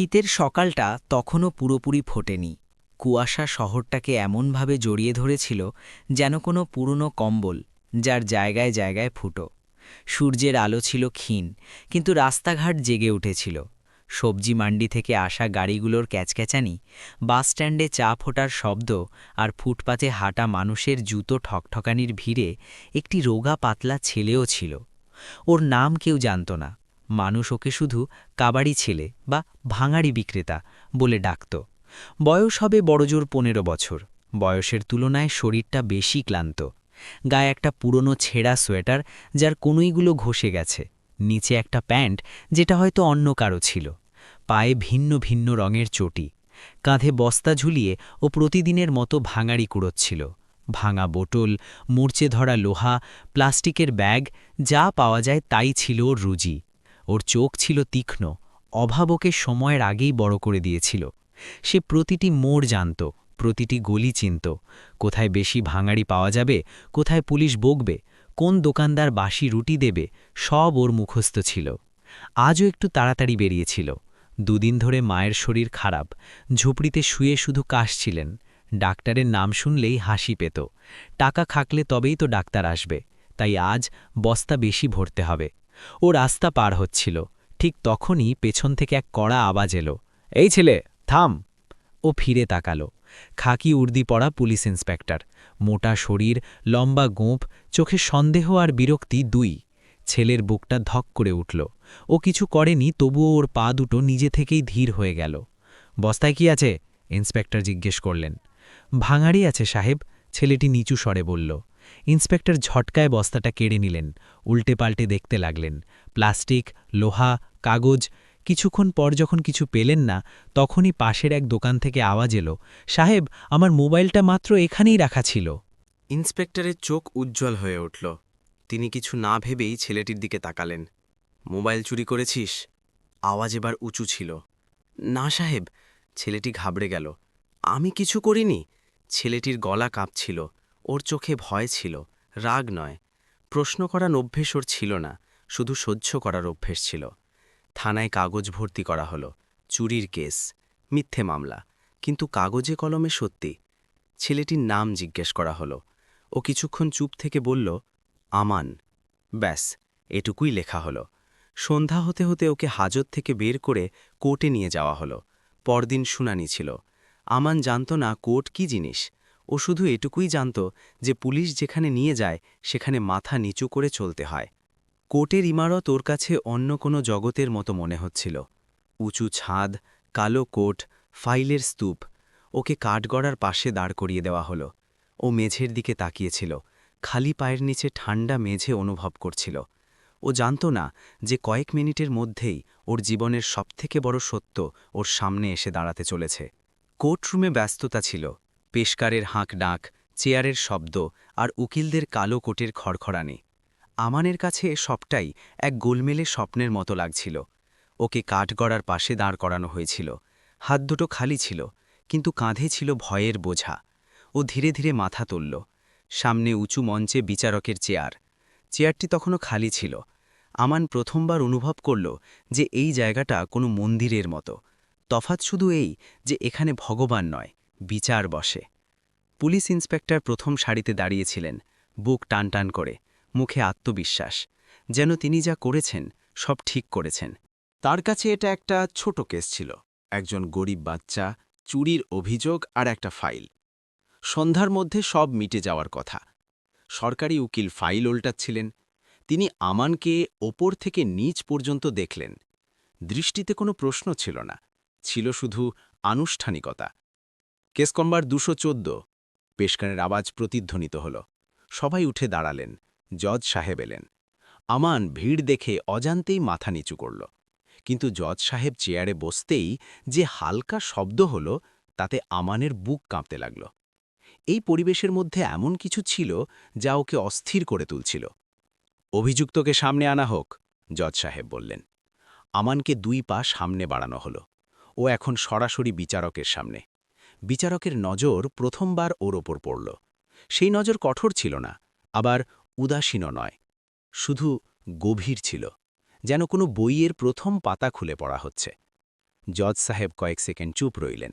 শীতের সকালটা তখনও পুরোপুরি ফোটেনি। কুয়াশা শহরটাকে এমনভাবে জড়িয়ে ধরেছিল যেন কোনো পুরনো কম্বল যার জায়গায় জায়গায় ফুটো। সূর্যের আলো ছিল ক্ষীণ, কিন্তু রাস্তাঘাট জেগে উঠেছিল। সবজি মান্ডি থেকে আসা গাড়িগুলোর ক্যাচক্যাচানি বাসস্ট্যান্ডে চা ফোটার শব্দ আর ফুটপাতে হাঁটা মানুষের জুতো ঠকঠকানির ভিড়ে একটি রোগা পাতলা ছেলেও ছিল। ওর নাম কেউ জানত না। মানুষ ওকে শুধু কাবাড়ি ছেলে বা ভাঙাড়ি বিক্রেতা বলে ডাকত। বয়স হবে বড়জোর পনেরো বছর। বয়সের তুলনায় শরীরটা বেশি ক্লান্ত। গায়ে একটা পুরনো ছেঁড়া সোয়েটার যার কনুইগুলো ঘষে গেছে। নিচে একটা প্যান্ট যেটা হয়তো অন্য কারও ছিল। পায়ে ভিন্ন ভিন্ন রঙের চটি। কাঁধে বস্তা ঝুলিয়ে ও প্রতিদিনের মতো ভাঙাড়ি কুড়োচ্ছিল। ভাঙা বোটল মূর্চে ধরা লোহা, প্লাস্টিকের ব্যাগ, যা পাওয়া যায় তাই ছিল রুজি। ওর চোখ ছিল তীক্ষ্ণ, অভাবকে সময়ের আগেই বড় করে দিয়েছিল। সে প্রতিটি মোড় জানত, প্রতিটি গলি চিনত, কোথায় বেশি ভাঙাড়ি পাওয়া যাবে, কোথায় পুলিশ বকবে, কোন দোকানদার বাসি রুটি দেবে, সব ওর মুখস্থ ছিল। আজও একটু তাড়াতাড়ি বেরিয়েছিল। দুদিন ধরে মায়ের শরীর খারাপ, ঝুপড়িতে শুয়ে শুধু কাশছিলেন ডাক্তারের নাম শুনলেই হাসি পেত। টাকা খাকলে তবেই তো ডাক্তার আসবে, তাই আজ বস্তা বেশি ভরতে হবে। ও রাস্তা পার হচ্ছিল। ঠিক তখনই পেছন থেকে এক কড়া আওয়াজ এলো, এই ছেলে, থাম! ও ফিরে তাকালো। খাকি উর্দি পড়া পুলিশ ইন্সপেক্টর। মোটা শরীর, লম্বা গোঁপ চোখে সন্দেহ আর বিরক্তি দুই। ছেলের বুকটা ধক করে উঠল। ও কিছু করেনি, তবুও ওর পা দুটো নিজে থেকেই ধীর হয়ে গেল। বস্তায় কি আছে? ইন্সপেক্টর জিজ্ঞেস করলেন। ভাঙাড়ি আছে, সাহেব, ছেলেটি নিচু স্বরে বলল। ইন্সপেক্টর ঝটকায় বস্তাটা কেড়ে নিলেন উল্টে পাল্টে দেখতে লাগলেন। প্লাস্টিক, লোহা, কাগজ, কিছুক্ষণ পর যখন কিছু পেলেন না, তখনই পাশের এক দোকান থেকে আওয়াজ এলো, সাহেব, আমার মোবাইলটা মাত্র এখানেই রাখা ছিল। ইন্সপেক্টরের চোখ উজ্জ্বল হয়ে উঠল। তিনি কিছু না ভেবেই ছেলেটির দিকে তাকালেন। মোবাইল চুরি করেছিস? আওয়াজ এবার উঁচু ছিল। না সাহেব, ছেলেটি ঘাবড়ে গেল। আমি কিছু করিনি। ছেলেটির গলা কাঁপছিল। ওর চোখে ভয় ছিল, রাগ নয়। প্রশ্ন করার অভ্যেস ওর ছিল না, শুধু সহ্য করার অভ্যেস ছিল। থানায় কাগজ ভর্তি করা হলো, চুরির কেস, মিথ্যে মামলা। কিন্তু কাগজে কলমে সত্যি, ছেলেটির নাম জিজ্ঞেস করা হলো। ও কিছুক্ষণ চুপ থেকে বলল, আমান। ব্যাস, এটুকুই লেখা হলো। সন্ধ্যা হতে হতে ওকে হাজত থেকে বের করে কোর্টে নিয়ে যাওয়া হলো। পরদিন শুনানি ছিল। আমান জানত না কোর্ট কি জিনিস। ও শুধু এটুকুই জানত যে পুলিশ যেখানে নিয়ে যায়, সেখানে মাথা নিচু করে চলতে হয়। কোর্টের ইমারত ওর কাছে অন্য কোনো জগতের মতো মনে হচ্ছিল। উঁচু ছাদ, কালো কোট, ফাইলের স্তূপ, ওকে কাঠগড়ার পাশে দাঁড় করিয়ে দেওয়া হলো। ও মেঝের দিকে তাকিয়েছিল, খালি পায়ের নিচে ঠান্ডা মেঝে অনুভব করছিল। ও জানত না যে কয়েক মিনিটের মধ্যেই ওর জীবনের সবথেকে বড় সত্য ওর সামনে এসে দাঁড়াতে চলেছে। কোর্টরুমে ব্যস্ততা ছিল পেশকারের হাঁক ডাক, চেয়ারের শব্দ আর উকিলদের কালো কোটের খড়খড়ানি। আমানের কাছে সবটাই এক গোলমেলে স্বপ্নের মতো লাগছিল। ওকে কাঠগড়ার পাশে দাঁড় করানো হয়েছিল। হাত দুটো খালি ছিল, কিন্তু কাঁধে ছিল ভয়ের বোঝা। ও ধীরে ধীরে মাথা তুলল। সামনে উঁচু মঞ্চে বিচারকের চেয়ার। চেয়ারটি তখনও খালি ছিল। আমান প্রথমবার অনুভব করল যে এই জায়গাটা কোনো মন্দিরের মতো। তফাৎ শুধু এই যে এখানে ভগবান নয়। বিচার বসে। পুলিশ ইন্সপেক্টর প্রথম সারিতে দাঁড়িয়েছিলেন, বুক টান টান করে, মুখে আত্মবিশ্বাস। যেন তিনি যা করেছেন, সব ঠিক করেছেন। তার কাছে এটা একটা ছোট কেস ছিল, একজন গরিব বাচ্চা, চুরির অভিযোগ আর একটা ফাইল। সন্ধ্যার মধ্যে সব মিটে যাওয়ার কথা। সরকারি উকিল ফাইল ওল্টাচ্ছিলেন তিনি আমানকে ওপর থেকে নিচ পর্যন্ত দেখলেন। দৃষ্টিতে কোনো প্রশ্ন ছিল না, ছিল শুধু আনুষ্ঠানিকতা। কেস কম্বার দুশো চোদ্দ। পেশকানের আওয়াজ প্রতিধ্বনিত হল। সবাই উঠে দাঁড়ালেন। জজ সাহেব এলেন। আমান ভিড় দেখে অজান্তেই মাথা নিচু করল। কিন্তু জজ সাহেব চেয়ারে বসতেই যে হালকা শব্দ হল, তাতে আমানের বুক কাঁপতে লাগল। এই পরিবেশের মধ্যে এমন কিছু ছিল যা ওকে অস্থির করে তুলছিল। অভিযুক্তকে সামনে আনা হোক, জজ সাহেব বললেন। আমানকে দুই পা সামনে বাড়ানো হলো। ও এখন সরাসরি বিচারকের সামনে। বিচারকের নজর প্রথমবার ওর ওপর পড়ল। সেই নজর কঠোর ছিল না, আবার উদাসীনও নয়, শুধু গভীর ছিল, যেন কোনো বইয়ের প্রথম পাতা খুলে পড়া হচ্ছে। জজ সাহেব কয়েক সেকেন্ড চুপ রইলেন,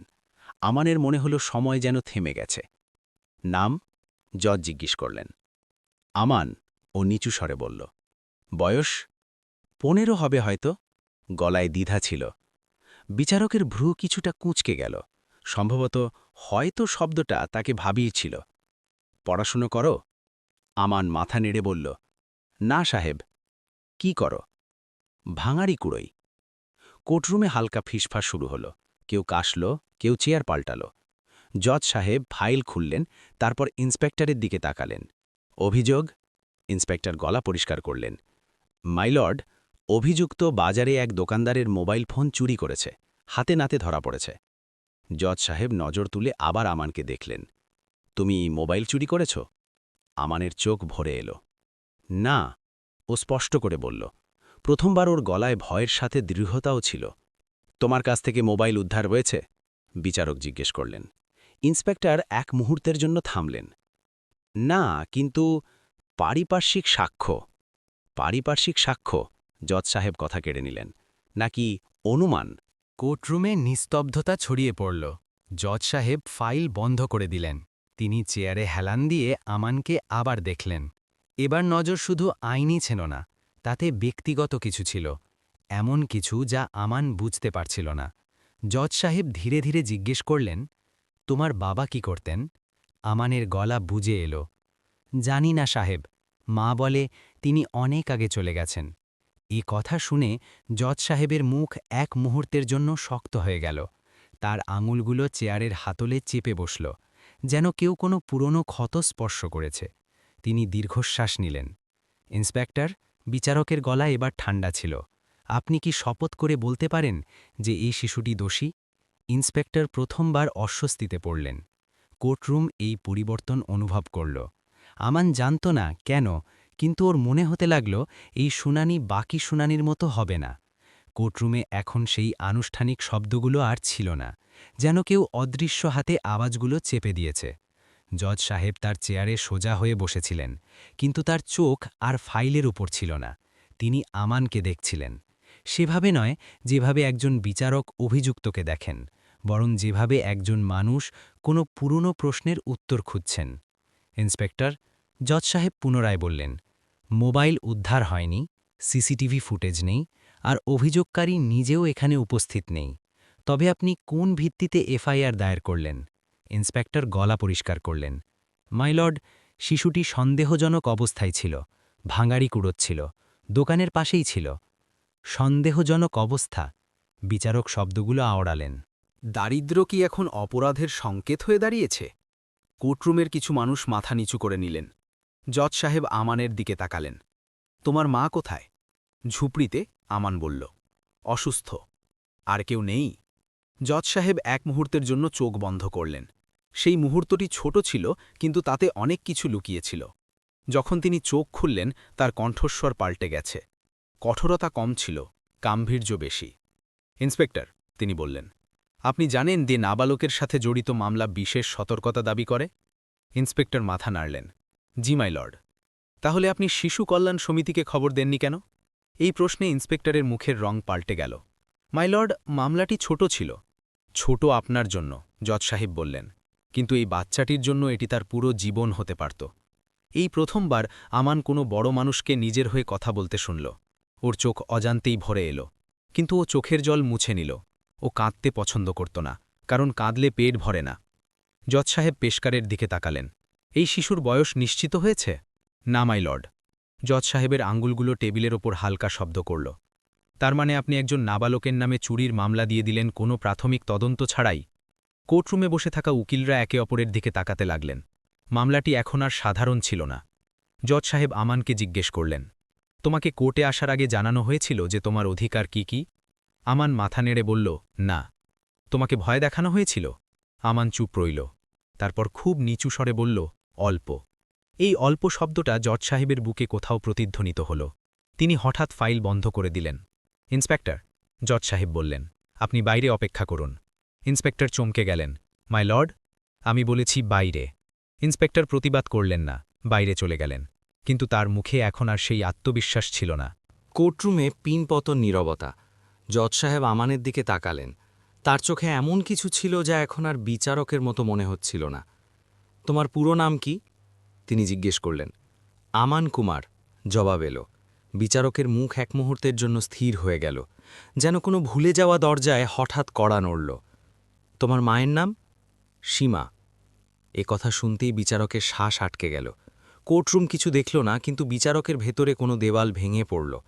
আমানের মনে হলো সময় যেন থেমে গেছে। নাম? জজ জিজ্ঞেস করলেন। আমান, ও নিচু স্বরে বলল। বয়স? পনেরো হবে হয়তো, গলায় দ্বিধা ছিল। বিচারকের ভ্রু কিছুটা কুঁচকে গেল। সম্ভবত হয়তো শব্দটা তাকে ভাবিয়েছিল। পড়াশুনো করো? আমান মাথা নেড়ে বলল, না সাহেব। কি করো? ভাঙাড়ি কুড়োই। কোর্টরুমে হালকা ফিসফাস শুরু হলো। কেউ কাশল, কেউ চেয়ার পাল্টাল। জজ সাহেব ফাইল খুললেন, তারপর ইন্সপেক্টরের দিকে তাকালেন। অভিযোগ? ইন্সপেক্টর গলা পরিষ্কার করলেন। মাইলর্ড অভিযুক্ত বাজারে এক দোকানদারের মোবাইল ফোন চুরি করেছে। হাতে নাতে ধরা পড়েছে। জজ সাহেব নজর তুলে আবার আমানকে দেখলেন। তুমি মোবাইল চুরি করেছ? আমানের চোখ ভরে এলো। না, ও স্পষ্ট করে বলল। প্রথমবার ওর গলায় ভয়ের সাথে দৃঢ়তাও ছিল। তোমার কাছ থেকে মোবাইল উদ্ধার হয়েছে? বিচারক জিজ্ঞেস করলেন। ইন্সপেক্টর এক মুহূর্তের জন্য থামলেন। না, কিন্তু পারিপার্শ্বিক সাক্ষ্য। পারিপার্শ্বিক সাক্ষ্য? জজ সাহেব কথা কেড়ে নিলেন। নাকি অনুমান? কোর্টরুমে নিস্তব্ধতা ছড়িয়ে পড়ল। জজ সাহেব ফাইল বন্ধ করে দিলেন। তিনি চেয়ারে হেলান দিয়ে আমানকে আবার দেখলেন। এবার নজর শুধু আইনই ছিল না, তাতে ব্যক্তিগত কিছু ছিল। এমন কিছু যা আমান বুঝতে পারছিল না। জজ সাহেব ধীরে ধীরে জিজ্ঞেস করলেন, তোমার বাবা কি করতেন? আমানের গলা বুঝে এলো। জানি না সাহেব, মা বলে তিনি অনেক আগে চলে গেছেন। এ কথা শুনে জজ সাহেবের মুখ এক মুহূর্তের জন্য শক্ত হয়ে গেল। তার আঙুলগুলো চেয়ারের হাতলে চেপে বসল, যেন কেউ কোনো পুরনো ক্ষত স্পর্শ করেছে। তিনি দীর্ঘশ্বাস নিলেন। ইন্সপেক্টর, বিচারকের গলা এবার ঠান্ডা ছিল। আপনি কি শপথ করে বলতে পারেন যে এই শিশুটি দোষী? ইন্সপেক্টর প্রথমবার অস্বস্তিতে পড়লেন। কোর্টরুম এই পরিবর্তন অনুভব করল। আমান জানত না কেন কিন্তু ওর মনে হতে লাগল, এই শুনানি বাকি শুনানির মতো হবে না। কোর্টরুমে এখন সেই আনুষ্ঠানিক শব্দগুলো আর ছিল না, যেন কেউ অদৃশ্য হাতে আওয়াজগুলো চেপে দিয়েছে। জজ সাহেব তার চেয়ারে সোজা হয়ে বসেছিলেন, কিন্তু তার চোখ আর ফাইলের উপর ছিল না। তিনি আমানকে দেখছিলেন। সেভাবে নয় যেভাবে একজন বিচারক অভিযুক্তকে দেখেন, বরং যেভাবে একজন মানুষ কোনো পুরনো প্রশ্নের উত্তর খুঁজছেন। ইন্সপেক্টর, জজ সাহেব পুনরায় বললেন মোবাইল উদ্ধার হয়নি, সিসিটিভি ফুটেজ নেই, আর অভিযোগকারী নিজেও এখানে উপস্থিত নেই। তবে আপনি কোন ভিত্তিতে এফআইআর দায়ের করলেন? ইন্সপেক্টর গলা পরিষ্কার করলেন। মাইলর্ড শিশুটি সন্দেহজনক অবস্থায় ছিল, ভাঙাড়ি কুড়োচ্ছিল, দোকানের পাশেই ছিল। সন্দেহজনক অবস্থা, বিচারক শব্দগুলো আওড়ালেন। দারিদ্র কি এখন অপরাধের সংকেত হয়ে দাঁড়িয়েছে? কোর্টরুমের কিছু মানুষ মাথা নিচু করে নিলেন। জজ সাহেব আমানের দিকে তাকালেন। তোমার মা কোথায়? ঝুপড়িতে আমান বলল, অসুস্থ, আর কেউ নেই? জজ সাহেব এক মুহূর্তের জন্য চোখ বন্ধ করলেন। সেই মুহূর্তটি ছোট ছিল, কিন্তু তাতে অনেক কিছু লুকিয়েছিল। যখন তিনি চোখ খুললেন, তার কণ্ঠস্বর পাল্টে গেছে। কঠোরতা কম ছিল, গাম্ভীর্য বেশি। ইন্সপেক্টর, তিনি বললেন, আপনি জানেন যে নাবালকের সাথে জড়িত মামলা বিশেষ সতর্কতা দাবি করে? ইন্সপেক্টর মাথা নাড়লেন জি, মাই লর্ড। তাহলে আপনি শিশু কল্যাণ সমিতিকে খবর দেননি কেন? এই প্রশ্নে ইন্সপেক্টরের মুখের রং পাল্টে গেল। মাই লর্ড, মামলাটি ছোট ছিল। ছোট আপনার জন্য, জজ সাহেব বললেন। কিন্তু এই বাচ্চাটির জন্য এটি তার পুরো জীবন হতে পারত। এই প্রথমবার আমান কোনো বড় মানুষকে নিজের হয়ে কথা বলতে শুনল। ওর চোখ অজান্তেই ভরে এলো। কিন্তু ও চোখের জল মুছে নিল। ও কাঁদতে পছন্দ করত না, কারণ কাঁদলে পেট ভরে না। জজ সাহেব পেশকারের দিকে তাকালেন। এই শিশুর বয়স নিশ্চিত হয়েছে? না, মাই লর্ড। জজ সাহেবের আঙ্গুলগুলো টেবিলের ওপর হালকা শব্দ করল। তার মানে আপনি একজন নাবালকের নামে চুরির মামলা দিয়ে দিলেন কোনো প্রাথমিক তদন্ত ছাড়াই? কোর্টরুমে বসে থাকা উকিলরা একে অপরের দিকে তাকাতে লাগলেন। মামলাটি এখন আর সাধারণ ছিল না। জজ সাহেব আমানকে জিজ্ঞেস করলেন, তোমাকে কোর্টে আসার আগে জানানো হয়েছিল যে তোমার অধিকার কি কি? আমান মাথা নেড়ে বলল, না। তোমাকে ভয় দেখানো হয়েছিল? আমান চুপ রইল। তারপর খুব নিচু স্বরে বলল অল্প। এই অল্প শব্দটা জজ সাহেবের বুকে কোথাও প্রতিধ্বনিত হল। তিনি হঠাৎ ফাইল বন্ধ করে দিলেন। ইন্সপেক্টর, জজ সাহেব বললেন, আপনি বাইরে অপেক্ষা করুন। ইন্সপেক্টর চমকে গেলেন, মাই লর্ড, আমি বলেছি বাইরে। ইন্সপেক্টর প্রতিবাদ করলেন না, বাইরে চলে গেলেন। কিন্তু তার মুখে এখন আর সেই আত্মবিশ্বাস ছিল না। কোর্টরুমে পিনপতন নীরবতা। জজ সাহেব আমানের দিকে তাকালেন। তার চোখে এমন কিছু ছিল যা এখন আর বিচারকের মতো মনে হচ্ছিল না। তোমার পুরো নাম কি? তিনি জিজ্ঞেস করলেন। আমান কুমার, জবাব এলো। বিচারকের মুখ এক মুহূর্তের জন্য স্থির হয়ে গেল। যেন কোনো ভুলে যাওয়া দরজায় হঠাৎ কড়া নড়ল। তোমার মায়ের নাম? সীমা। এ কথা শুনতেই বিচারকের শ্বাস আটকে গেল। কোর্টরুম কিছু দেখল না, কিন্তু বিচারকের ভেতরে কোনো দেওয়াল ভেঙে পড়ল।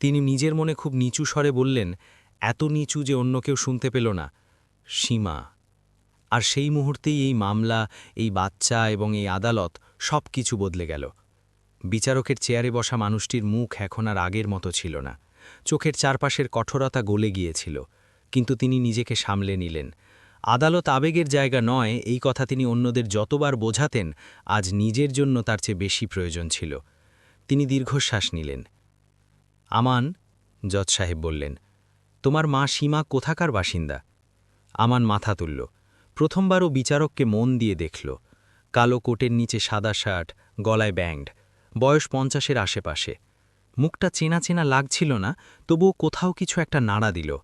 তিনি নিজের মনে খুব নিচু স্বরে বললেন, এত নিচু যে অন্য কেউ শুনতে পেল না। সীমা আর সেই মুহূর্তেই এই মামলা, এই বাচ্চা এবং এই আদালত সব কিছু বদলে গেল। বিচারকের চেয়ারে বসা মানুষটির মুখ এখন আর আগের মতো ছিল না। চোখের চারপাশের কঠোরতা গলে গিয়েছিল, কিন্তু তিনি নিজেকে সামলে নিলেন। আদালত আবেগের জায়গা নয়, এই কথা তিনি অন্যদের যতবার বোঝাতেন, আজ নিজের জন্য তার চেয়ে বেশি প্রয়োজন ছিল। তিনি দীর্ঘশ্বাস নিলেন। আমান, জজ সাহেব বললেন, তোমার মা সীমা কোথাকার বাসিন্দা? আমান মাথা তুলল প্রথমবারও বিচারককে মন দিয়ে দেখল। কালো কোটের নিচে সাদা শার্ট, গলায় ব্যাংড। বয়স পঞ্চাশের আশেপাশে। মুখটা চেনা চেনা লাগছিল না, তবুও কোথাও কিছু একটা নাড়া দিল।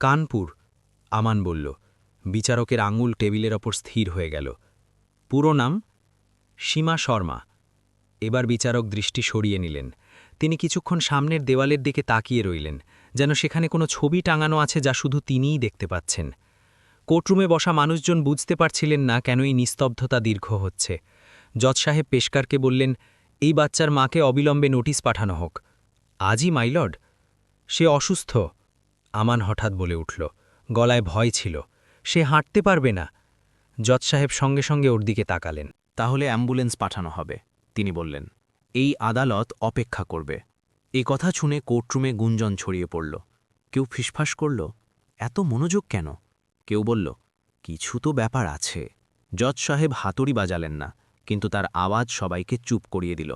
কানপুর, আমান বলল। বিচারকের আঙুল টেবিলের ওপর স্থির হয়ে গেল। পুরো নাম? সীমা শর্মা। এবার বিচারক দৃষ্টি সরিয়ে নিলেন। তিনি কিছুক্ষণ সামনের দেওয়ালের দিকে তাকিয়ে রইলেন, যেন সেখানে কোনো ছবি টাঙানো আছে যা শুধু তিনিই দেখতে পাচ্ছেন। কোর্টরুমে বসা মানুষজন বুঝতে পারছিলেন না কেন এই নিস্তব্ধতা দীর্ঘ হচ্ছে। জজ সাহেব পেশকারকে বললেন, এই বাচ্চার মাকে অবিলম্বে নোটিশ পাঠানো হোক। আজই মাইলর্ড সে অসুস্থ, আমান হঠাৎ বলে উঠল। গলায় ভয় ছিল। সে হাঁটতে পারবে না। জজ সাহেব সঙ্গে সঙ্গে ওর দিকে তাকালেন। তাহলে অ্যাম্বুলেন্স পাঠানো হবে, তিনি বললেন। এই আদালত অপেক্ষা করবে। এই কথা শুনে কোর্টরুমে গুঞ্জন ছড়িয়ে পড়ল। কেউ ফিসফাস করল, এত মনোযোগ কেন? কেউ বলল, কিছু তো ব্যাপার আছে। জজ সাহেব হাতুড়ি বাজালেন না, কিন্তু তার আওয়াজ সবাইকে চুপ করিয়ে দিল।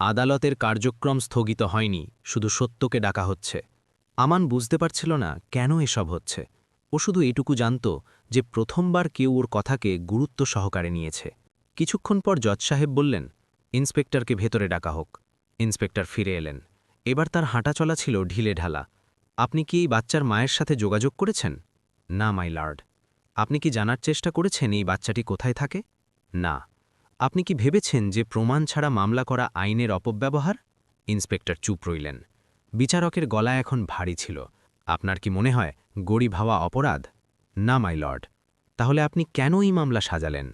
আদালতের কার্যক্রম স্থগিত হয়নি, শুধু সত্যকে ডাকা হচ্ছে। আমান বুঝতে পারছিল না কেন এসব হচ্ছে। ও শুধু এটুকু জানত যে প্রথমবার কেউ ওর কথাকে গুরুত্ব সহকারে নিয়েছে। কিছুক্ষণ পর জজ সাহেব বললেন, ইন্সপেক্টরকে ভেতরে ডাকা হোক। ইন্সপেক্টর ফিরে এলেন। এবার তার হাঁটা চলা ছিল ঢিলে ঢালা আপনি কি এই বাচ্চার মায়ের সাথে যোগাযোগ করেছেন? না, মাই লার্ড। আপনি কি জানার চেষ্টা করেছেন এই বাচ্চাটি কোথায় থাকে? না। আপনি কি ভেবেছেন যে প্রমাণ ছাড়া মামলা করা আইনের অপব্যবহার? ইন্সপেক্টর চুপ রইলেন। বিচারকের গলা এখন ভারী ছিল। আপনার কি মনে হয় গরিব হওয়া অপরাধ? না, মাই লর্ড। তাহলে আপনি কেন এই মামলা সাজালেন?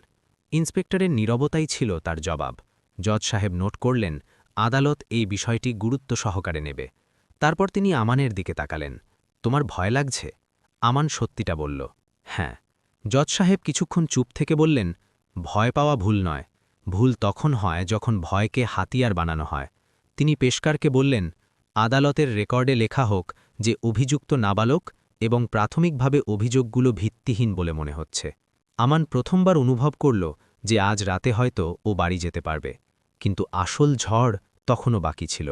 ইন্সপেক্টরের নীরবতাই ছিল তার জবাব। জজ সাহেব নোট করলেন, আদালত এই বিষয়টি গুরুত্ব সহকারে নেবে। তারপর তিনি আমানের দিকে তাকালেন। তোমার ভয় লাগছে? আমান সত্যিটা বলল হ্যাঁ জজ সাহেব কিছুক্ষণ চুপ থেকে বললেন, ভয় পাওয়া ভুল নয়, ভুল তখন হয় যখন ভয়কে হাতিয়ার বানানো হয়। তিনি পেশকারকে বললেন, আদালতের রেকর্ডে লেখা হোক যে অভিযুক্ত নাবালক এবং প্রাথমিকভাবে অভিযোগগুলো ভিত্তিহীন বলে মনে হচ্ছে। আমান প্রথমবার অনুভব করল যে আজ রাতে হয়তো ও বাড়ি যেতে পারবে, কিন্তু আসল ঝড় তখনও বাকি ছিল।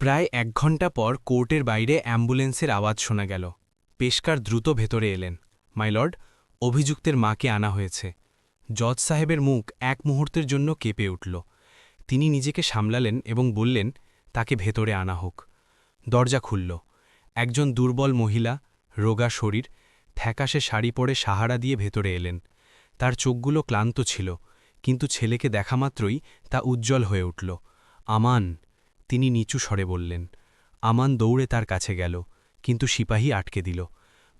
প্রায় এক ঘণ্টা পর কোর্টের বাইরে অ্যাম্বুলেন্সের আওয়াজ শোনা গেল। পেশকার দ্রুত ভেতরে এলেন। মাইলর্ড অভিযুক্তের মাকে আনা হয়েছে। জজ সাহেবের মুখ এক মুহূর্তের জন্য কেঁপে উঠল। তিনি নিজেকে সামলালেন এবং বললেন, তাকে ভেতরে আনা হোক। দরজা খুলল। একজন দুর্বল মহিলা, রোগা শরীর থ্যাকাশে শাড়ি পরে সাহারা দিয়ে ভেতরে এলেন। তার চোখগুলো ক্লান্ত ছিল, কিন্তু ছেলেকে দেখা মাত্রই তা উজ্জ্বল হয়ে উঠল। আমান, তিনি নিচু স্বরে বললেন, আমান দৌড়ে তার কাছে গেল। কিন্তু সিপাহী আটকে দিল।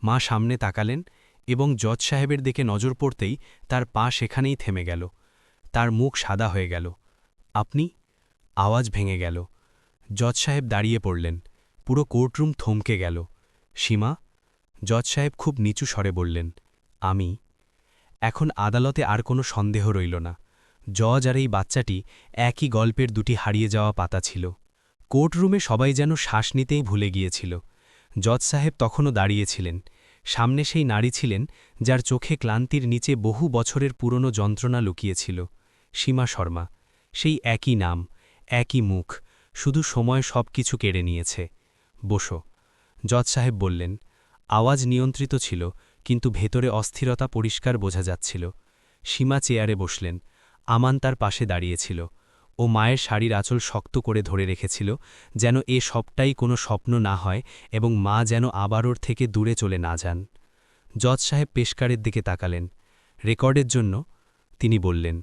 মা সামনে তাকালেন এবং জজ সাহেবের দিকে নজর পড়তেই তার পা সেখানেই থেমে গেল। তার মুখ সাদা হয়ে গেল। আপনি? আওয়াজ ভেঙে গেল। জজ সাহেব দাঁড়িয়ে পড়লেন। পুরো কোর্টরুম থমকে গেল। সীমা? জজ সাহেব খুব নিচু স্বরে বললেন। আমি? এখন আদালতে আর কোনো সন্দেহ রইল না। জজ আর এই বাচ্চাটি একই গল্পের দুটি হারিয়ে যাওয়া পাতা ছিল। কোর্টরুমে সবাই যেন শ্বাস নিতেই ভুলে গিয়েছিল। জজ সাহেব তখনও দাঁড়িয়েছিলেন। সামনে সেই নারী ছিলেন যার চোখে ক্লান্তির নিচে বহু বছরের পুরনো যন্ত্রণা লুকিয়েছিল, সীমা শর্মা। সেই একই নাম, একই মুখ, শুধু সময় সব কিছু কেড়ে নিয়েছে। বসো। জজ সাহেব বললেন, আওয়াজ নিয়ন্ত্রিত ছিল, কিন্তু ভেতরে অস্থিরতা পরিষ্কার বোঝা যাচ্ছিল। সীমা চেয়ারে বসলেন, আমান তার পাশে দাঁড়িয়েছিল। ও মায়ের শাড়ির আঁচল শক্ত করে ধরে রেখেছিল, যেন এ সবটাই কোনো স্বপ্ন না হয় এবং মা যেন আবার ওর থেকে দূরে চলে না যান। জজ সাহেব পেশকারের দিকে তাকালেন। রেকর্ডের জন্য তিনি বললেন,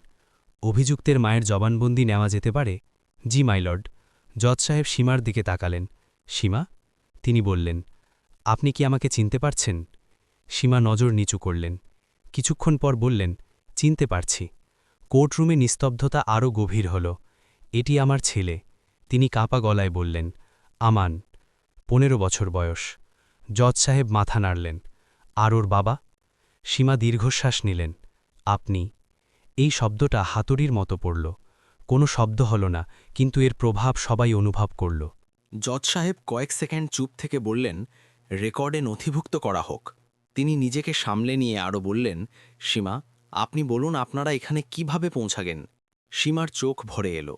অভিযুক্তের মায়ের জবানবন্দি নেওয়া যেতে পারে? জি মাইলর্ড জজ সাহেব সীমার দিকে তাকালেন। সীমা? তিনি বললেন, আপনি কি আমাকে চিনতে পারছেন? সীমা নজর নিচু করলেন। কিছুক্ষণ পর বললেন, চিনতে পারছি। কোর্টরুমে নিস্তব্ধতা আরও গভীর হল। এটি আমার ছেলে। তিনি কাঁপা গলায় বললেন, আমান, পনেরো বছর বয়স। জজ সাহেব মাথা নাড়লেন, আর ওর বাবা? সীমা দীর্ঘশ্বাস নিলেন, আপনি। এই শব্দটা হাতুড়ির মতো পড়ল। কোনো শব্দ হল না, কিন্তু এর প্রভাব সবাই অনুভব করল। জজ সাহেব কয়েক সেকেন্ড চুপ থেকে বললেন, রেকর্ডে নথিভুক্ত করা হোক। তিনি নিজেকে সামলে নিয়ে আরও বললেন, সীমা আপনি বলুন আপনারা এখানে কীভাবে পৌঁছাগেন? সীমার চোখ ভরে এলো।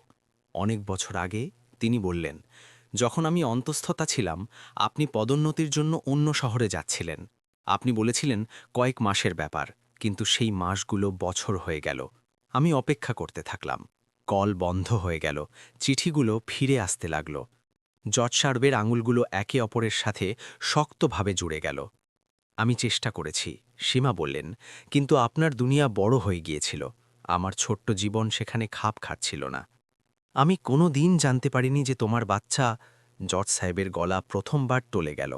অনেক বছর আগে তিনি বললেন, যখন আমি অন্তঃস্থতা ছিলাম, আপনি পদোন্নতির জন্য অন্য শহরে যাচ্ছিলেন। আপনি বলেছিলেন কয়েক মাসের ব্যাপার, কিন্তু সেই মাসগুলো বছর হয়ে গেল। আমি অপেক্ষা করতে থাকলাম। কল বন্ধ হয়ে গেল। চিঠিগুলো ফিরে আসতে লাগল। জজ সার্বের আঙুলগুলো একে অপরের সাথে শক্তভাবে জুড়ে গেল। আমি চেষ্টা করেছি। সীমা বললেন, কিন্তু আপনার দুনিয়া বড় হয়ে গিয়েছিল। আমার ছোট্ট জীবন সেখানে খাপ খাচ্ছিল না। আমি কোনো দিন জানতে পারিনি যে তোমার বাচ্চা জজ সাহেবের গলা প্রথমবার টলে গেল।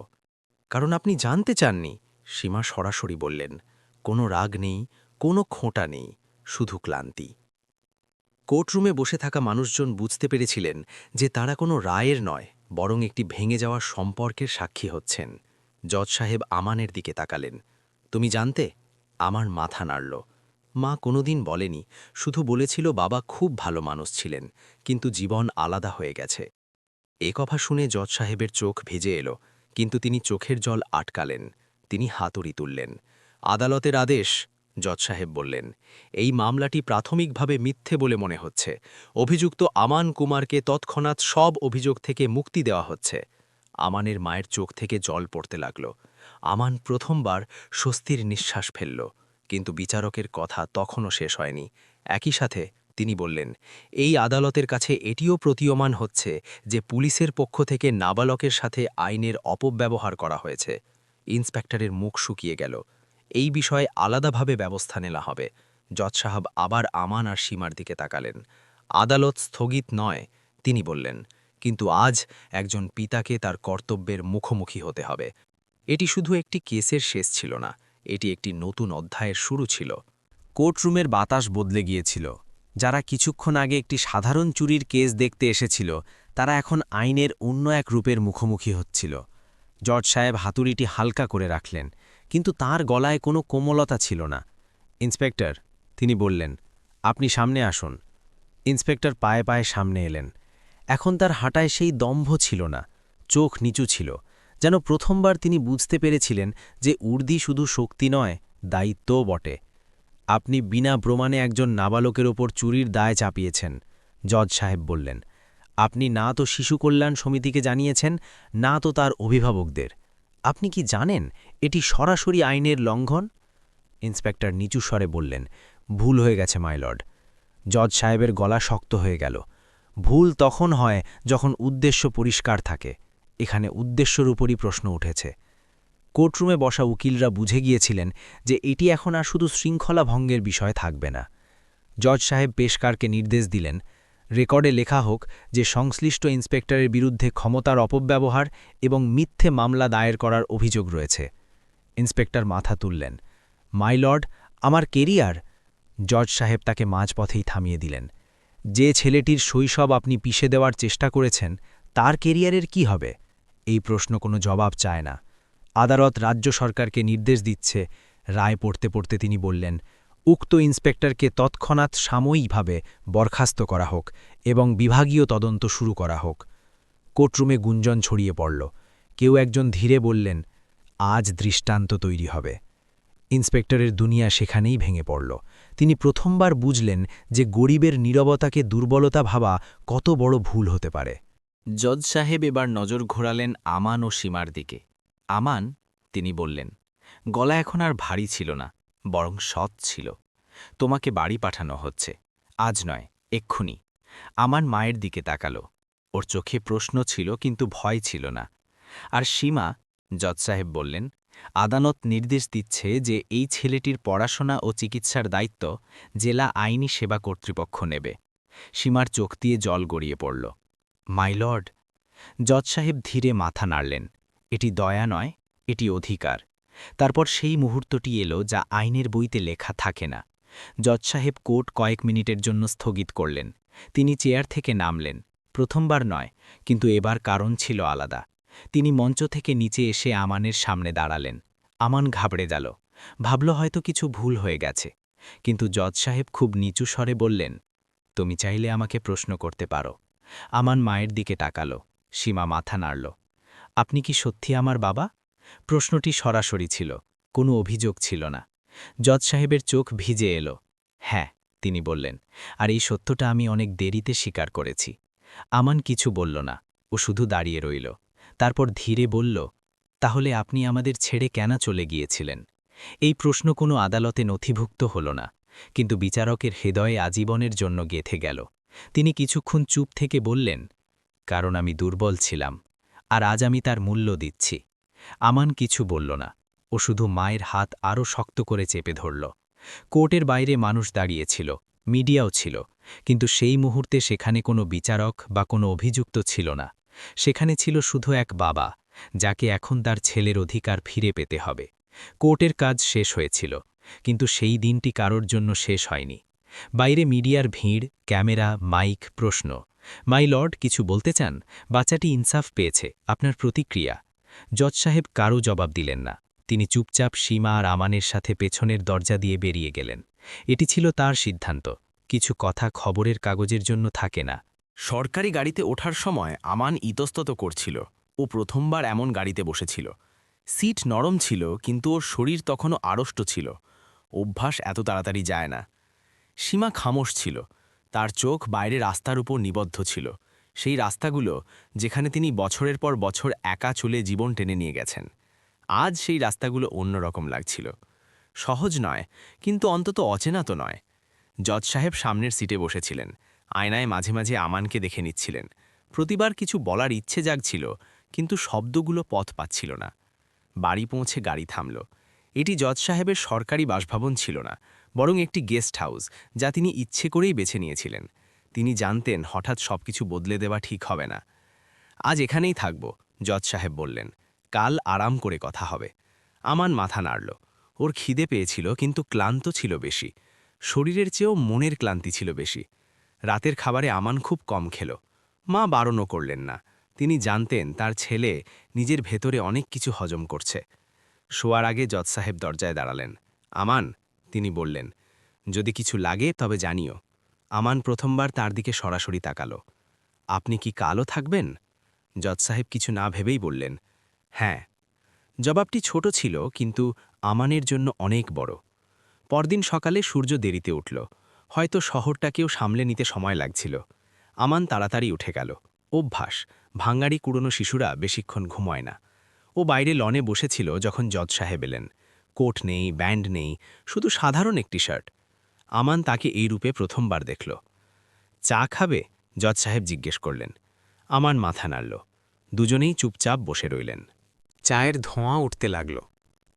কারণ আপনি জানতে চাননি, সীমা সরাসরি বললেন, কোনো রাগ নেই, কোনো খোঁটা নেই, শুধু ক্লান্তি। কোর্টরুমে বসে থাকা মানুষজন বুঝতে পেরেছিলেন যে তারা কোনো রায়ের নয়, বরং একটি ভেঙে যাওয়া সম্পর্কের সাক্ষী হচ্ছেন। জজ সাহেব আমানের দিকে তাকালেন। তুমি জানতে? আমার মাথা নাড়ল। মা কোনোদিন বলেনি, শুধু বলেছিল বাবা খুব ভালো মানুষ ছিলেন, কিন্তু জীবন আলাদা হয়ে গেছে। এ কথা শুনে জজ সাহেবের চোখ ভেজে এলো, কিন্তু তিনি চোখের জল আটকালেন, তিনি হাতুড়ি তুললেন। আদালতের আদেশ, জজ সাহেব বললেন, এই মামলাটি প্রাথমিকভাবে মিথ্যে বলে মনে হচ্ছে। অভিযুক্ত আমান কুমারকে তৎক্ষণাৎ সব অভিযোগ থেকে মুক্তি দেওয়া হচ্ছে। আমানের মায়ের চোখ থেকে জল পড়তে লাগল। আমান প্রথমবার স্বস্তির নিঃশ্বাস ফেলল, কিন্তু বিচারকের কথা তখনও শেষ হয়নি। একই সাথে তিনি বললেন, এই আদালতের কাছে এটিও প্রতীয়মান হচ্ছে যে পুলিশের পক্ষ থেকে নাবালকের সাথে আইনের অপব্যবহার করা হয়েছে। ইন্সপেক্টরের মুখ শুকিয়ে গেল। এই বিষয়ে আলাদাভাবে ব্যবস্থা নেওয়া হবে। জজ সাহাব আবার আমান আর সীমার দিকে তাকালেন। আদালত স্থগিত নয়, তিনি বললেন, কিন্তু আজ একজন পিতাকে তার কর্তব্যের মুখোমুখি হতে হবে। এটি শুধু একটি কেসের শেষ ছিল না, এটি একটি নতুন অধ্যায়ের শুরু ছিল। কোর্টরুমের বাতাস বদলে গিয়েছিল। যারা কিছুক্ষণ আগে একটি সাধারণ চুরির কেস দেখতে এসেছিল, তারা এখন আইনের অন্য এক রূপের মুখোমুখি হচ্ছিল। জর্জ সাহেব হাতুড়িটি হালকা করে রাখলেন, কিন্তু তার গলায় কোনো কোমলতা ছিল না। ইন্সপেক্টর, তিনি বললেন, আপনি সামনে আসুন। ইন্সপেক্টর পায়ে পায়ে সামনে এলেন। এখন তার হাঁটায় সেই দম্ভ ছিল না, চোখ নিচু ছিল। যেন প্রথমবার তিনি বুঝতে পেরেছিলেন যে উর্দি শুধু শক্তি নয়, দায়িত্বও বটে। আপনি বিনা প্রমাণে একজন নাবালকের ওপর চুরির দায় চাপিয়েছেন, জজ সাহেব বললেন। আপনি না তো শিশু কল্যাণ সমিতিকে জানিয়েছেন, না তো তার অভিভাবকদের। আপনি কি জানেন এটি সরাসরি আইনের লঙ্ঘন? ইন্সপেক্টর নিচু স্বরে বললেন, ভুল হয়ে গেছে মাইলর্ড জজ সাহেবের গলা শক্ত হয়ে গেল। ভুল তখন হয় যখন উদ্দেশ্য পরিষ্কার থাকে। এখানে উদ্দেশ্যর উপরই প্রশ্ন উঠেছে। কোর্টরুমে বসা উকিলরা বুঝে গিয়েছিলেন যে এটি এখন আর শুধু শৃঙ্খলা ভঙ্গের বিষয় থাকবে না। জজ সাহেব পেশকারকে নির্দেশ দিলেন, রেকর্ডে লেখা হোক যে সংশ্লিষ্ট ইন্সপেক্টরের বিরুদ্ধে ক্ষমতার অপব্যবহার এবং মিথ্যে মামলা দায়ের করার অভিযোগ রয়েছে। ইন্সপেক্টর মাথা তুললেন মাইলর্ড আমার কেরিয়ার? জজ সাহেব তাকে মাঝপথেই থামিয়ে দিলেন, যে ছেলেটির শৈশব আপনি পিষে দেওয়ার চেষ্টা করেছেন, তার কেরিয়ারের কি হবে? এই প্রশ্ন কোনো জবাব চায় না। আদালত রাজ্য সরকারকে নির্দেশ দিচ্ছে। রায় পড়তে পড়তে তিনি বললেন, উক্ত ইন্সপেক্টরকে তৎক্ষণাৎ সাময়িকভাবে বরখাস্ত করা হোক এবং বিভাগীয় তদন্ত শুরু করা হোক। কোর্টরুমে গুঞ্জন ছড়িয়ে পড়ল। কেউ একজন ধীরে বললেন, আজ দৃষ্টান্ত তৈরি হবে। ইন্সপেক্টরের দুনিয়া সেখানেই ভেঙে পড়ল। তিনি প্রথমবার বুঝলেন যে গরিবের নীরবতাকে দুর্বলতা ভাবা কত বড় ভুল হতে পারে। জজ সাহেব এবার নজর ঘোরালেন আমান ও সীমার দিকে। আমান, তিনি বললেন, গলা এখন আর ভারী ছিল না, বরং সৎ ছিল। তোমাকে বাড়ি পাঠানো হচ্ছে। আজ নয়, এক্ষুনি। আমার মায়ের দিকে তাকালো। ওর চোখে প্রশ্ন ছিল, কিন্তু ভয় ছিল না। আর সীমা, জজ সাহেব বললেন, আদালত নির্দেশ দিচ্ছে যে এই ছেলেটির পড়াশোনা ও চিকিৎসার দায়িত্ব জেলা আইনি সেবা কর্তৃপক্ষ নেবে। সীমার চোখ দিয়ে জল গড়িয়ে পড়ল। My lord. জজ সাহেব ধীরে মাথা নাড়লেন। এটি দয়া নয়, এটি অধিকার। তারপর সেই মুহূর্তটি এলো যা আইনের বইতে লেখা থাকে না। জজ সাহেব কোর্ট কয়েক মিনিটের জন্য স্থগিত করলেন। তিনি চেয়ার থেকে নামলেন। প্রথমবার নয়, কিন্তু এবার কারণ ছিল আলাদা। তিনি মঞ্চ থেকে নিচে এসে আমানের সামনে দাঁড়ালেন। আমান ঘাবড়ে গেল। ভাবল হয়তো কিছু ভুল হয়ে গেছে। কিন্তু জজ সাহেব খুব নিচু স্বরে বললেন, তুমি চাইলে আমাকে প্রশ্ন করতে পারো। আমান মায়ের দিকে তাকালো, সীমা মাথা নাড়ল। আপনি কি সত্যি আমার বাবা? প্রশ্নটি সরাসরি ছিল, কোনো অভিযোগ ছিল না। জজ সাহেবের চোখ ভিজে এলো। হ্যাঁ তিনি বললেন, আর এই সত্যটা আমি অনেক দেরিতে স্বীকার করেছি। আমান কিছু বলল না, ও শুধু দাঁড়িয়ে রইল। তারপর ধীরে বলল, তাহলে আপনি আমাদের ছেড়ে কেন চলে গিয়েছিলেন? এই প্রশ্ন কোনো আদালতে নথিভুক্ত হল না, কিন্তু বিচারকের হৃদয়ে আজীবনের জন্য গেথে গেল। তিনি কিছুক্ষণ চুপ থেকে বললেন, কারণ আমি দুর্বল ছিলাম, আর আজ আমি তার মূল্য দিচ্ছি। আমান কিছু বলল না, ও শুধু মায়ের হাত আরও শক্ত করে চেপে ধরল। কোর্টের বাইরে মানুষ দাঁড়িয়েছিল, মিডিয়াও ছিল, কিন্তু সেই মুহূর্তে সেখানে কোনো বিচারক বা কোনো অভিযুক্ত ছিল না। সেখানে ছিল শুধু এক বাবা, যাকে এখন তার ছেলের অধিকার ফিরে পেতে হবে। কোর্টের কাজ শেষ হয়েছিল, কিন্তু সেই দিনটি কারোর জন্য শেষ হয়নি। বাইরে মিডিয়ার ভিড়, ক্যামেরা, মাইক, প্রশ্ন। মাই লর্ড, কিছু বলতে চান? বাচ্চাটি ইনসাফ পেয়েছে। আপনার প্রতিক্রিয়া? জজ সাহেব কারও জবাব দিলেন না। তিনি চুপচাপ সীমা আর আমানের সাথে পেছনের দরজা দিয়ে বেরিয়ে গেলেন। এটি ছিল তার সিদ্ধান্ত। কিছু কথা খবরের কাগজের জন্য থাকে না। সরকারি গাড়িতে ওঠার সময় আমান ইতস্তত করছিল। ও প্রথমবার এমন গাড়িতে বসেছিল। সিট নরম ছিল, কিন্তু ওর শরীর তখনও আড়ষ্ট ছিল। অভ্যাস এত তাড়াতাড়ি যায় না। সীমা খামোশ ছিল। তার চোখ বাইরে রাস্তার উপর নিবদ্ধ ছিল। সেই রাস্তাগুলো যেখানে তিনি বছরের পর বছর একা চলে জীবন টেনে নিয়ে গেছেন। আজ সেই রাস্তাগুলো অন্যরকম লাগছিল। সহজ নয়, কিন্তু অন্তত অচেনা তো নয়। জজ সাহেব সামনের সিটে বসেছিলেন। আয়নায় মাঝে মাঝে আমানকে দেখে নিচ্ছিলেন। প্রতিবার কিছু বলার ইচ্ছে জাগছিল, কিন্তু শব্দগুলো পথ পাচ্ছিল না। বাড়ি পৌঁছে গাড়ি থামল। এটি জজ সাহেবের সরকারি বাসভবন ছিল না। বরং একটি গেস্ট হাউস, যা তিনি ইচ্ছে করেই বেছে নিয়েছিলেন। তিনি জানতেন হঠাৎ সবকিছু বদলে দেওয়া ঠিক হবে না। আজ এখানেই থাকব জজ সাহেব বললেন। কাল আরাম করে কথা হবে। আমান মাথা নাড়ল। ওর খিদে পেয়েছিল, কিন্তু ক্লান্ত ছিল বেশি। শরীরের চেয়েও মনের ক্লান্তি ছিল বেশি। রাতের খাবারে আমান খুব কম খেল। মা বারণও করলেন না। তিনি জানতেন তার ছেলে নিজের ভেতরে অনেক কিছু হজম করছে। শোয়ার আগে জজ সাহেব দরজায় দাঁড়ালেন। আমান তিনি বললেন, যদি কিছু লাগে তবে জানিও, আমান প্রথমবার তার দিকে সরাসরি তাকালো। আপনি কি কালো থাকবেন? জজ সাহেব কিছু না ভেবেই বললেন হ্যাঁ। জবাবটি ছোট ছিল, কিন্তু আমানের জন্য অনেক বড়। পরদিন সকালে সূর্য দেরিতে উঠল। হয়তো শহরটাকেও সামলে নিতে সময় লাগছিল। আমান তাড়াতাড়ি উঠে গেল। অভ্যাস, ভাঙ্গাড়ি কুড়োনো শিশুরা বেশিক্ষণ ঘুমায় না। ও বাইরে লনে বসেছিল যখন জজ সাহেব এলেন। কোট নেই, ব্যান্ড নেই, শুধু সাধারণ একটি শার্ট। আমান তাকে এই রূপে প্রথমবার দেখল। চা খাবে? জজ সাহেব জিজ্ঞেস করলেন। আমান মাথা নাড়ল। দুজনেই চুপচাপ বসে রইলেন। চায়ের ধোঁয়া উঠতে লাগল।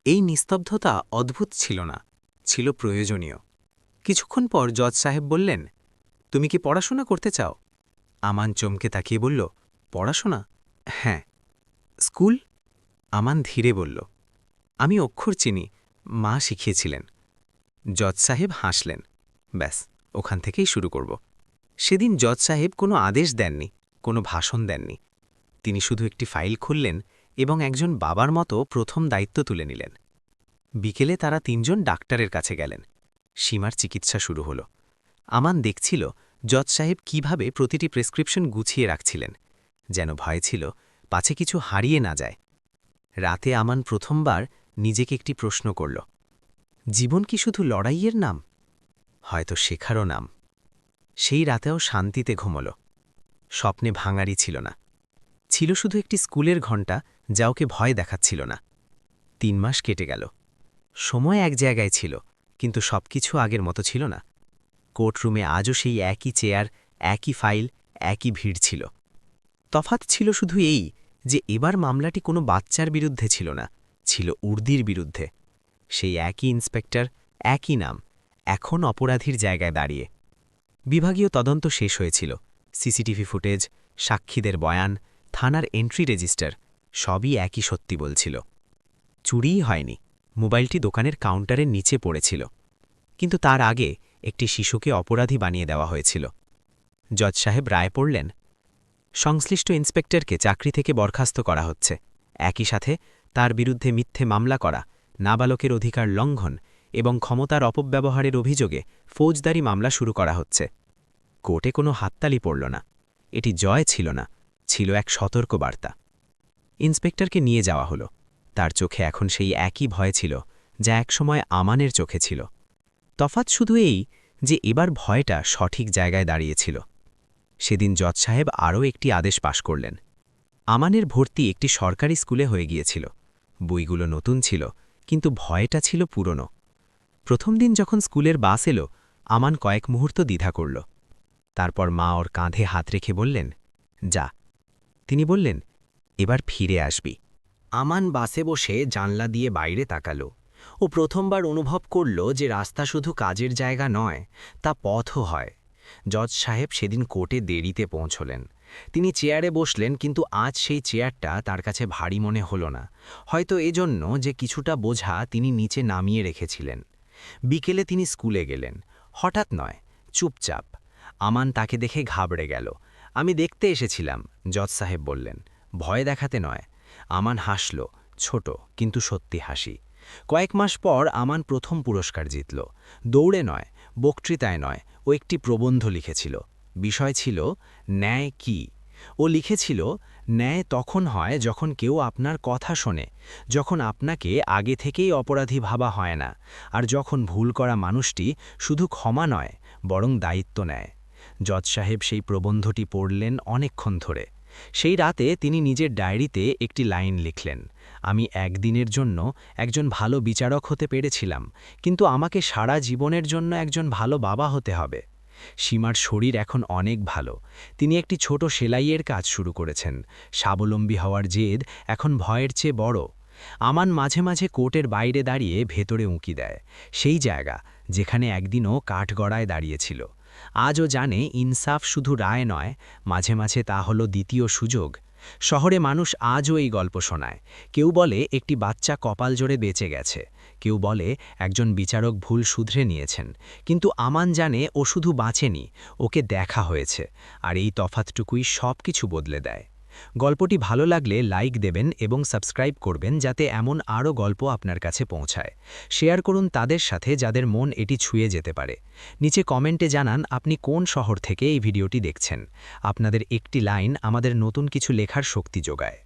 এই নিস্তব্ধতা অদ্ভুত ছিল না, ছিল প্রয়োজনীয়। কিছুক্ষণ পর জজ সাহেব বললেন, তুমি কি পড়াশোনা করতে চাও? আমান চমকে তাকিয়ে বলল, পড়াশোনা? হ্যাঁ। স্কুল? আমান ধীরে বলল আমি অক্ষর চিনি। মা শিখিয়েছিলেন। জজ সাহেব হাসলেন। ব্যাস, ওখান থেকেই শুরু করব। সেদিন জজ সাহেব কোনো আদেশ দেননি, কোনো ভাষণ দেননি। তিনি শুধু একটি ফাইল খুললেন এবং একজন বাবার মতো প্রথম দায়িত্ব তুলে নিলেন। বিকেলে তারা তিনজন ডাক্তারের কাছে গেলেন। সীমার চিকিৎসা শুরু হল। আমান দেখছিল জজ সাহেব কীভাবে প্রতিটি প্রেসক্রিপশন গুছিয়ে রাখছিলেন। যেন ভয় ছিল, পাছে কিছু হারিয়ে না যায়। রাতে আমান প্রথমবার নিজেকে একটি প্রশ্ন করল, জীবন কি শুধু লড়াইয়ের নাম? হয়তো শেখারও নাম। সেই রাতেও শান্তিতে ঘুমল। স্বপ্নে ভাঙারি ছিল না। ছিল শুধু একটি স্কুলের ঘণ্টা যা ওকে ভয় দেখাচ্ছিল না। তিন মাস কেটে গেল। সময় এক জায়গায় ছিল, কিন্তু সবকিছু আগের মতো ছিল না। কোর্টরুমে আজও সেই একই চেয়ার, একই ফাইল, একই ভিড় ছিল। তফাত ছিল শুধু এই যে এবার মামলাটি কোনো বাচ্চার বিরুদ্ধে ছিল না। ছিল উর্দির বিরুদ্ধে। সেই একই ইন্সপেক্টর, একই নাম, এখন অপরাধীর জায়গায় দাঁড়িয়ে। বিভাগীয় তদন্ত শেষ হয়েছিল। সিসিটিভি ফুটেজ, সাক্ষীদের বয়ান, থানার এন্ট্রি রেজিস্টার, সবই একই সত্যি বলছিল। চুরিই হয়নি, মোবাইলটি দোকানের কাউন্টারের নিচে পড়েছিল। কিন্তু তার আগে একটি শিশুকে অপরাধী বানিয়ে দেওয়া হয়েছিল। জজ সাহেব রায় পড়লেন, সংশ্লিষ্ট ইন্সপেক্টরকে চাকরি থেকে বরখাস্ত করা হচ্ছে। একই সাথে তার বিরুদ্ধে মিথ্যে মামলা করা, নাবালকের অধিকার লঙ্ঘন এবং ক্ষমতার অপব্যবহারের অভিযোগে ফৌজদারি মামলা শুরু করা হচ্ছে। কোর্টে কোনো হাততালি পড়ল না। এটি জয় ছিল না, ছিল এক সতর্ক বার্তা ইন্সপেক্টরকে নিয়ে যাওয়া হলো। তার চোখে এখন সেই একই ভয় ছিল, যা একসময় আমানের চোখে ছিল। তফাৎ শুধু এই যে এবার ভয়টা সঠিক জায়গায় দাঁড়িয়েছিল। সেদিন জজ সাহেব আরও একটি আদেশ পাশ করলেন। আমানের ভর্তি একটি সরকারি স্কুলে হয়ে গিয়েছিল। বইগুলো নতুন ছিল, কিন্তু ভয়টা ছিল পুরনো। প্রথম দিন যখন স্কুলের বাস এলো, আমান কয়েক মুহূর্ত দ্বিধা করল। তারপর মা ওর কাঁধে হাত রেখে বললেন, যা। তিনি বললেন, এবার ফিরে আসবি। আমান বাসে বসে জানলা দিয়ে বাইরে তাকালো ও প্রথমবার অনুভব করল যে রাস্তা শুধু কাজের জায়গা নয়, তা পথও হয়। জজ সাহেব সেদিন কোর্টে দেরিতে পৌঁছলেন। তিনি চেয়ারে বসলেন, কিন্তু আজ সেই চেয়ারটা তার কাছে ভারী মনে হল না। হয়তো এজন্য যে কিছুটা বোঝা তিনি নিচে নামিয়ে রেখেছিলেন। বিকেলে তিনি স্কুলে গেলেন। হঠাৎ নয়, চুপচাপ। আমান তাকে দেখে ঘাবড়ে গেল। আমি দেখতে এসেছিলাম, জজ সাহেব বললেন। ভয় দেখাতে নয়। আমান হাসল, ছোট, কিন্তু সত্যি হাসি। কয়েক মাস পর আমান প্রথম পুরস্কার জিতল। দৌড়ে নয়, বক্তৃতায় নয়, ও একটি প্রবন্ধ লিখেছিল। বিষয় ছিল, ন্যায় কি? ও লিখেছিল, ন্যায় তখন হয় যখন কেউ আপনার কথা শোনে, যখন আপনাকে আগে থেকেই অপরাধী ভাবা হয় না, আর যখন ভুল করা মানুষটি শুধু ক্ষমা নয়, বরং দায়িত্ব নেয়। জজ সাহেব সেই প্রবন্ধটি পড়লেন অনেকক্ষণ ধরে। সেই রাতে তিনি নিজের ডায়েরিতে একটি লাইন লিখলেন, আমি একদিনের জন্য একজন ভালো বিচারক হতে পেরেছিলাম, কিন্তু আমাকে সারা জীবনের জন্য একজন ভালো বাবা হতে হবে। সীমার শরীর এখন অনেক ভালো। তিনি একটি ছোট সেলাইয়ের কাজ শুরু করেছেন। স্বাবলম্বী হওয়ার জেদ এখন ভয়ের চেয়ে বড়। আমান মাঝে মাঝে কোর্টের বাইরে দাঁড়িয়ে ভেতরে উঁকি দেয়। সেই জায়গা যেখানে একদিনও কাঠগড়ায় দাঁড়িয়েছিল। আজও জানে ইনসাফ শুধু রায় নয়, মাঝে মাঝে তা হলো দ্বিতীয় সুযোগ। শহরে মানুষ আজও এই গল্প শোনায়। কেউ বলে একটি বাচ্চা কপাল জোরে বেঁচে গেছে। কেউ বলে, একজন বিচারক ভুল শুধরে নিয়েছেন। কিন্তু আমান জানে ও শুধু বাঁচেনি, ওকে দেখা হয়েছে, আর এই তফাতটুকুই সব কিছু বদলে দেয়। গল্পটি ভালো লাগলে লাইক দেবেন এবং সাবস্ক্রাইব করবেন যাতে এমন আরও গল্প আপনার কাছে পৌঁছায়। শেয়ার করুন তাদের সাথে যাদের মন এটি ছুঁয়ে যেতে পারে। নিচে কমেন্টে জানান আপনি কোন শহর থেকে এই ভিডিওটি দেখছেন। আপনাদের একটি লাইন আমাদের নতুন কিছু লেখার শক্তি যোগায়।